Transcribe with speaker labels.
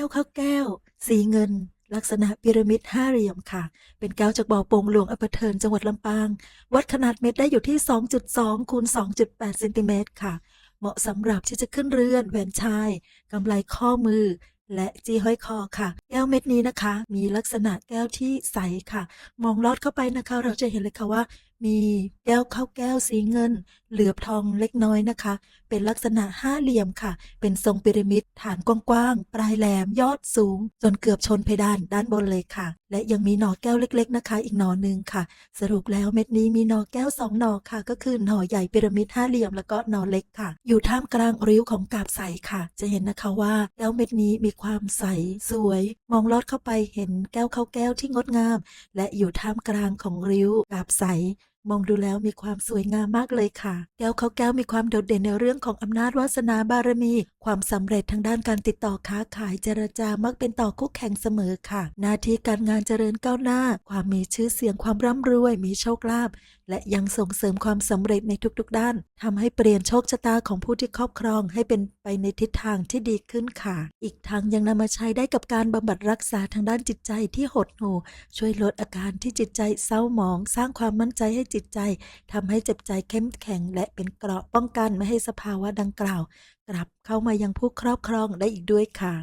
Speaker 1: ก้วข้าวแก้ว สีเงิน ลักษณะพีระมิดห้าเหลี่ยมค่ะ เป็นแก้วจากบ่อโป่งหลวงอำเภอเทินจังหวัดลำปาง วัดขนาดเม็ดได้อยู่ที่ 2.2คูณ2.8เซนติเมตรค่ะ เหมาะสำหรับที่จะขึ้นเรือนแหวนชายกำไลข้อมือและจีห้อยคอค่ะ แก้วเม็ดนี้นะคะ มีลักษณะแก้วที่ใสค่ะ มองลอดเข้าไปนะคะ เราจะเห็นเลยค่ะว่า มีแก้วข้าวแก้วสีเงิน เหลือบทองเล็กน้อยนะคะ เป็นลักษณะห้าเหลี่ยมค่ะ เป็นทรงพีระมิด ฐานกว้างๆ ปลายแหลมยอดสูง จนเกือบชนเพดานด้านบนเลยค่ะ และยังมีหน่อแก้วเล็กๆนะคะ อีกหน่อหนึ่งค่ะ สรุปแล้วเม็ดนี้มีหน่อแก้วสองหน่อค่ะ ก็คือหน่อใหญ่พีระมิดห้าเหลี่ยมแล้วก็หน่อเล็กค่ะ อยู่ท่ามกลางริ้วของกาบใสค่ะ จะเห็นนะคะว่าแก้วเม็ดนี้มีความใสสวย มองลอดเข้าไปเห็นแก้วข้าวแก้วที่งดงาม และอยู่ท่ามกลางของริ้วกาบใส มองดูแล้วมีความสวยงามมากเลยค่ะ แก้วเขาแก้วมีความโดดเด่นในเรื่องของอำนาจวาสนาบารมี ความสำเร็จทางด้านการติดต่อค้าขายเจรจามักเป็นต่อคู่แข่งเสมอค่ะ หน้าที่การงานเจริญก้าวหน้า ความมีชื่อเสียงความร่ำรวย มีโชคลาภ และยังส่งเสริมความสำเร็จในทุกๆด้านทำให้เปลี่ยนโชคชะตาของผู้ที่ครอบครองให้เป็นไปในทิศทางที่ดีขึ้นค่ะ อีกทั้งยังนำมาใช้ได้กับการบำบัดรักษาทางด้านจิตใจที่หดหู่ช่วยลดอาการที่จิตใจเศร้าหมอง สร้างความมั่นใจให้จิตใจทำให้เจ็บใจเข้มแข็ง และเป็นเกราะป้องกันไม่ให้สภาวะดังกล่าว กลับเข้ามายังผู้ครอบครองได้อีกด้วยค่ะ